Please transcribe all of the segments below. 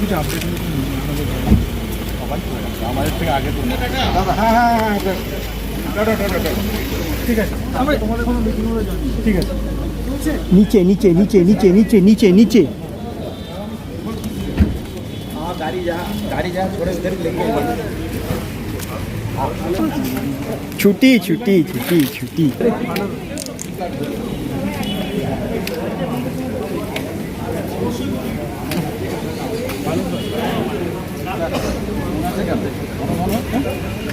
কিছু আপডেট আমাদের থেকে আগে তো হ্যাঁ হ্যাঁ হ্যাঁ নিচে নিচে নিচে নিচে নিচে নিচে নিচে ছুটি ছুটি ছুটি ছুটি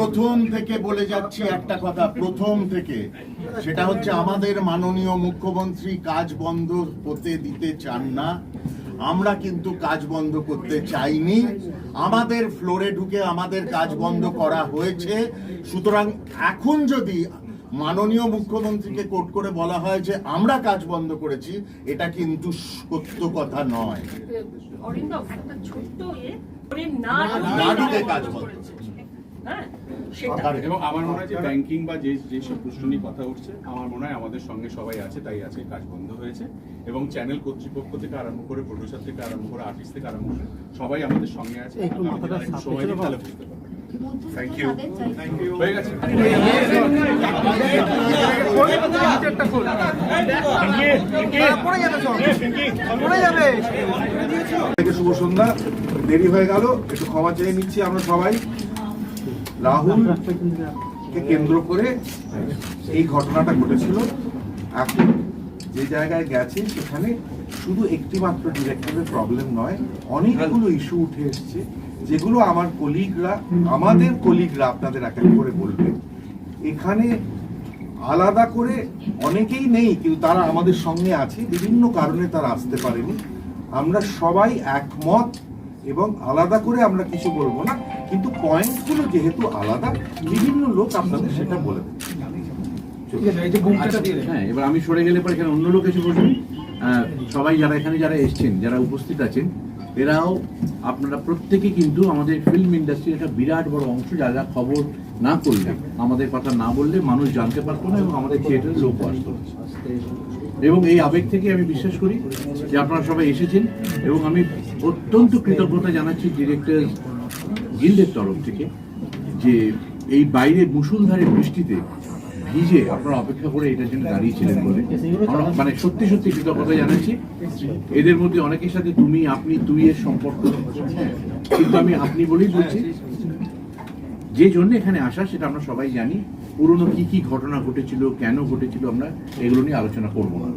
প্রথম থেকে বলে যাচ্ছি একটা কথা প্রথম থেকে। সেটা হচ্ছে আমাদের মাননীয় মুখ্যমন্ত্রী কাজ বন্ধ হতে দিতে চান না। আমরা কিন্তু কাজ বন্ধ করতে চাইনি। আমাদের ফ্লোরে ঢুকে আমাদের কাজ বন্ধ করা হয়েছে। সুতরাং এখন যদি মাননীয় মুখ্যমন্ত্রীকে কোট করে বলা হয় যে আমরা কাজ বন্ধ করেছি এটা কিন্তু সত্য কথা নয়। না ঢুকে কাজ হ্যাঁ এবং আমার মনে হয় যে ব্যাংকিং বা যে যেসব প্রশ্ন নিয়ে কথা উঠছে আমার মনে হয় আমাদের সঙ্গে সবাই আছে তাই আজকে কাজ বন্ধ হয়েছে এবং চ্যানেল কর্তৃপক্ষ থেকে আরম্ভ করে প্রডিউসার থেকে আরম্ভ করে আর্টিস্ট থেকে আরম্ভ করে সবাই আমাদের সঙ্গে আছে তাহলে বুঝতে থ্যাংক ইউ হয়ে গেছে থেকে শুভ সন্ধ্যা। দেরি হয়ে গেল, একটু ক্ষমা চেয়ে নিচ্ছি আমরা সবাই। রাহুল কেন্দ্র করে এই ঘটনাটা ঘটেছিল। এখন যে জায়গায় গেছে, সেখানে শুধু একটি মাত্র ডিরেক্টরের প্রবলেম নয়, অনেকগুলো ইস্যু উঠে এসছে, যেগুলো আমার কলিগরা আমাদের কলিগরা আপনাদের এক করে বলবে। এখানে আলাদা করে অনেকেই নেই, কিন্তু তারা আমাদের সঙ্গে আছে, বিভিন্ন কারণে তারা আসতে পারেনি। আমরা সবাই একমত এবং আলাদা করে আমরা কিছু বলব না কিন্তু পয়েন্টগুলো যেহেতু আলাদা বিভিন্ন লোক আপনাদের সেটা বলে দেবে। যে দেন। হ্যাঁ এবার আমি সরে গেলে পরে এখানে অন্য লোক এসে বসবেন আহ, সবাই যারা এখানে যারা এসছেন যারা উপস্থিত আছেন এরাও আপনারা প্রত্যেকে কিন্তু আমাদের ফিল্ম ইন্ডাস্ট্রির একটা বিরাট বড় অংশ যারা খবর না করলে আমাদের কথা না বললে মানুষ জানতে পারতো না এবং আমাদের থিয়েটারে লোক আসতো না। এবং এই আবেগ থেকে আমি বিশ্বাস করি যে আপনারা সবাই এসেছেন এবং আমি অত্যন্ত কৃতজ্ঞতা জানাচ্ছি ডিরেক্টর গিল্ডের তরফ থেকে যে এই বাইরে মুসুলধারে বৃষ্টিতে ভিজে আপনারা অপেক্ষা করে এটার জন্য দাঁড়িয়েছিলেন বলে। মানে সত্যি সত্যি কৃতজ্ঞতা জানাচ্ছি। এদের মধ্যে অনেকের সাথে তুমি, আপনি, তুই এর সম্পর্ক। কিন্তু আমি আপনি বলেই বলছি, যে জন্য এখানে আসা সেটা আমরা সবাই জানি। পুরনো কি কি ঘটনা ঘটেছিল, কেন ঘটেছিল, আমরা এগুলো নিয়ে আলোচনা করব না।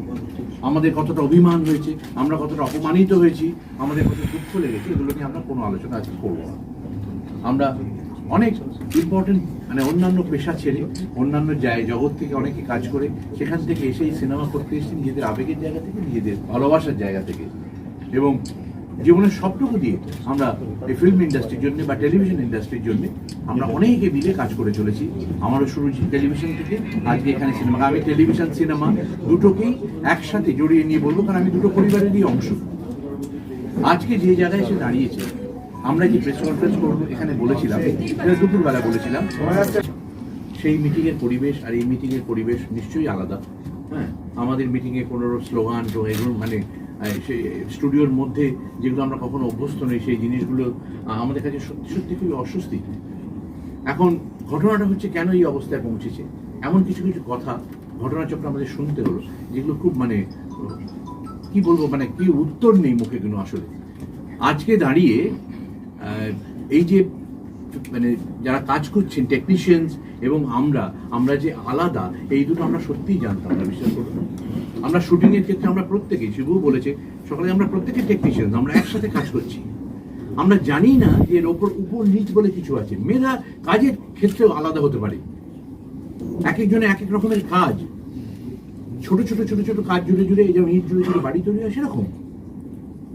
আমাদের কতটা অভিমান হয়েছে, আমরা কতটা অপমানিত হয়েছি, আমাদের কত দুঃখ লেগেছে, এগুলো নিয়ে আমরা কোনো আলোচনা আজকে করব না। আমরা অনেক ইম্পর্টেন্ট মানে অন্যান্য পেশা ছেড়ে, অন্যান্য জায়গায় জগৎ থেকে অনেকে কাজ করে, সেখান থেকে এসে এই সিনেমা করতে এসেছি, নিজেদের আবেগের জায়গা থেকে, নিজেদের ভালোবাসার জায়গা থেকে। এবং জীবনের সবটুকু দিয়ে আমরা এই ফিল্ম ইন্ডাস্ট্রির জন্য বা টেলিভিশন ইন্ডাস্ট্রির জন্য আমরা অনেকে মিলে কাজ করে চলেছি। আমারও শুরু টেলিভিশন থেকে, আজকে এখানে সিনেমা আমি টেলিভিশন সিনেমা দুটোকেই একসাথে জড়িয়ে নিয়ে বলব, কারণ আমি দুটো পরিবারেরই অংশ। আজকে যে জায়গায় এসে দাঁড়িয়েছে, আমরা যে প্রেস কনফারেন্স করব, এখানে বলেছিলাম দুপুরবেলা বলেছিলাম, সেই মিটিংয়ের পরিবেশ আর এই মিটিংয়ের পরিবেশ নিশ্চয়ই আলাদা। হ্যাঁ আমাদের মিটিংয়ে কোনো স্লোগান তো এগুলো মানে সেই স্টুডিওর মধ্যে যেগুলো আমরা কখনো অভ্যস্ত নই, সেই জিনিসগুলো আমাদের কাছে সত্যি সত্যি খুবই অস্বস্তি। এখন ঘটনাটা হচ্ছে কেন এই অবস্থায় পৌঁছেছে? এমন কিছু কিছু কথা ঘটনাচক্র আমাদের শুনতে হলো, যেগুলো খুব মানে কি বলব মানে কি উত্তর নেই মুখে কোনো আসলে। আজকে দাঁড়িয়ে এই যে মানে যারা কাজ করছেন টেকনিশিয়ানস এবং আমরা আমরা যে আলাদা, এই দুটো আমরা সত্যিই জানতাম না বিশ্বাস করুন আমরা শুটিং এর ক্ষেত্রে আমরা প্রত্যেকেই শিবু বলেছে, সকালে আমরা প্রত্যেকে টেকনিশিয়ান আমরা একসাথে কাজ করছি। আমরা জানি না যে এর ওপর উপর নিচ বলে কিছু আছে। মেয়েরা কাজের ক্ষেত্রেও আলাদা হতে পারে। এক একজনে এক এক রকমের কাজ। ছোট ছোট ছোট ছোট কাজ জুড়ে জুড়ে এই যেমন ইট জুড়ে জুড়ে বাড়ি তৈরি হয় সেরকম।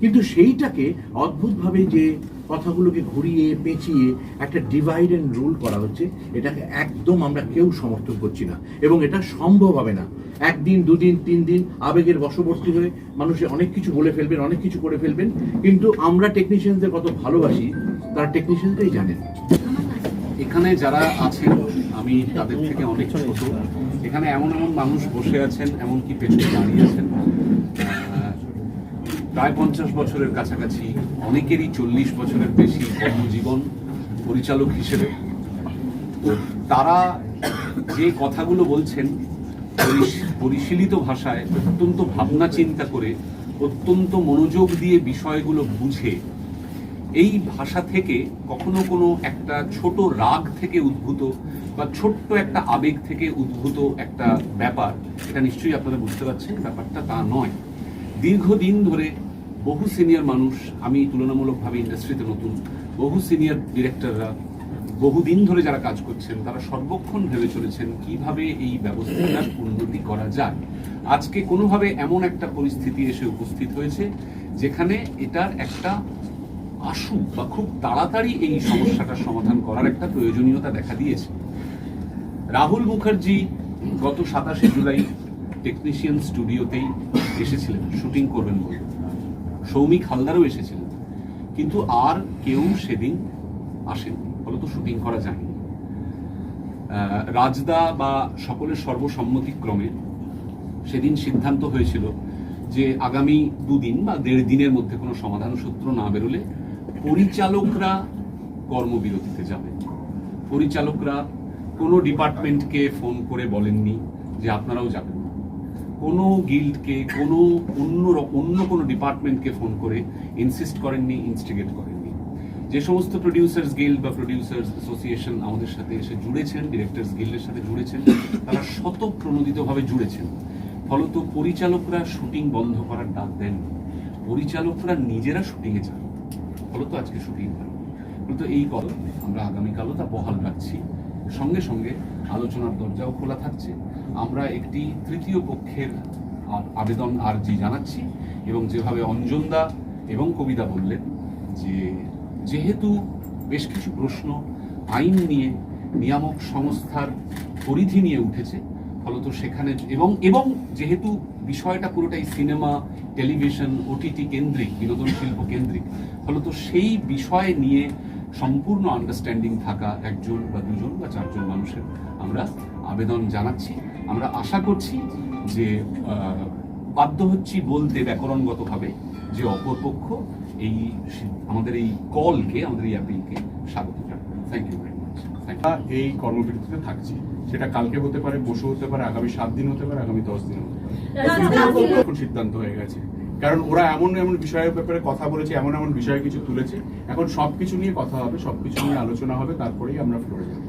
কিন্তু সেইটাকে অদ্ভুতভাবে যে কথাগুলোকে ঘুরিয়ে পেঁচিয়ে একটা ডিভাইড অ্যান্ড রুল করা হচ্ছে, এটাকে একদম আমরা কেউ সমর্থন করছি না এবং এটা সম্ভব হবে না। একদিন, দুদিন, তিন দিন আবেগের বশবর্তী হয়ে মানুষে অনেক কিছু বলে ফেলবেন, অনেক কিছু করে ফেলবেন, কিন্তু আমরা টেকনিশিয়ানদের কত ভালোবাসি, তারা টেকনিশিয়ানরাই জানেন। এখানে যারা আছেন, আমি তাদের থেকে অনেক ছোট। এখানে এমন এমন মানুষ বসে আছেন, এমনকি পেছনে দাঁড়িয়ে আছেন। প্রায় পঞ্চাশ বছরের কাছাকাছি অনেকেরই চল্লিশ বছরের বেশি কর্মজীবন পরিচালক হিসেবে। তো তারা যে কথাগুলো বলছেন, পরিশ- পরিশীলিত ভাষায় অত্যন্ত ভাবনা চিন্তা করে, অত্যন্ত মনোযোগ দিয়ে বিষয়গুলো বুঝে, এই ভাষা থেকে কখনো কোনো একটা ছোট রাগ থেকে উদ্ভূত বা ছোট্ট একটা আবেগ থেকে উদ্ভূত একটা ব্যাপার, এটা নিশ্চয়ই আপনারা বুঝতে পারছেন, ব্যাপারটা তা নয়। দীর্ঘদিন ধরে বহু সিনিয়র মানুষ আমি তুলনামূলকভাবে ইন্ডাস্ট্রিতে নতুন, বহু সিনিয়র ডিরেক্টররা বহুদিন ধরে যারা কাজ করছেন, তারা সর্বক্ষণ ভেবে চলেছেন কীভাবে এই ব্যবস্থাটার উন্নতি করা যায়। আজকে কোনোভাবে এমন একটা পরিস্থিতি এসে উপস্থিত হয়েছে, যেখানে এটার একটা আশু বা খুব তাড়াতাড়ি এই সমস্যাটার সমাধান করার একটা প্রয়োজনীয়তা দেখা দিয়েছে। রাহুল মুখার্জি গত সাতাশে জুলাই টেকনিশিয়ান স্টুডিওতেই এসেছিলেন, শুটিং করবেন বলে। সৌমিক হালদারও এসেছিলেন কিন্তু আর কেউ সেদিন আসেনি। ফলত শুটিং করা যায়নি। রাজদা বা সকলের সর্বসম্মতিক্রমে সেদিন সিদ্ধান্ত হয়েছিল যে আগামী দুদিন বা দেড় দিনের মধ্যে কোনো সমাধান সূত্র না বেরোলে পরিচালকরা কর্মবিরতিতে যাবে। পরিচালকরা কোনো ডিপার্টমেন্টকে ফোন করে বলেননি যে আপনারাও যাবেন। কোনো গিল্ডকে, কোনো অন্য অন্য কোনো ডিপার্টমেন্টকে ফোন করে ইনসিস্ট করেননি ইনস্টিগেট করেননি। যে সমস্ত প্রডিউসার্স গিল্ড বা প্রডিউসার্স অ্যাসোসিয়েশন আমাদের সাথে এসে জুড়েছেন ডিরেক্টরস গিল্ডের সাথে জুড়েছেন, তারা শত প্রণোদিতভাবে জুড়েছেন। ফলত পরিচালকরা শুটিং বন্ধ করার ডাক দেন পরিচালকরা নিজেরা শুটিংয়ে যান। ফলত আজকে শুটিং হয়। ফলত এই কল আমরা আগামীকালও তা বহাল রাখছি। সঙ্গে সঙ্গে আলোচনার দরজাও খোলা থাকছে। আমরা একটি তৃতীয় পক্ষের আবেদন আর্জি জানাচ্ছি এবং যেভাবে অঞ্জনদা এবং কবিতা বললেন যে, যেহেতু বেশ কিছু প্রশ্ন আইন নিয়ে নিয়ামক সংস্থার পরিধি নিয়ে উঠেছে, ফলত সেখানে এবং এবং যেহেতু বিষয়টা পুরোটাই সিনেমা, টেলিভিশন, ওটিটি কেন্দ্রিক, বিনোদন শিল্প কেন্দ্রিক, ফলত সেই বিষয় নিয়ে সম্পূর্ণ আন্ডারস্ট্যান্ডিং থাকা একজন বা দুজন বা চারজন মানুষের আমরা আবেদন জানাচ্ছি। আমরা আশা করছি যে আহ, বাধ্য হচ্ছি বলতে ব্যাকরণগতভাবে যে অপরপক্ষ এই আমাদের এই কলকে আমাদের এই অ্যাপিলকে স্বাগত জানাবে। Thank you very much thank এই কর্মবিরতিতে থাকছি। সেটা কালকে হতে পারে বসে হতে পারে আগামী সাত দিন হতে পারে আগামী দশ দিন হতে পারে। সিদ্ধান্ত হয়ে গেছে। কারণ ওরা এমন এমন বিষয়ের ব্যাপারে কথা বলেছে, এমন এমন বিষয় কিছু তুলেছে। এখন সবকিছু নিয়ে কথা হবে, সবকিছু নিয়ে আলোচনা হবে, তারপরেই আমরা ফ্লোরে যাব।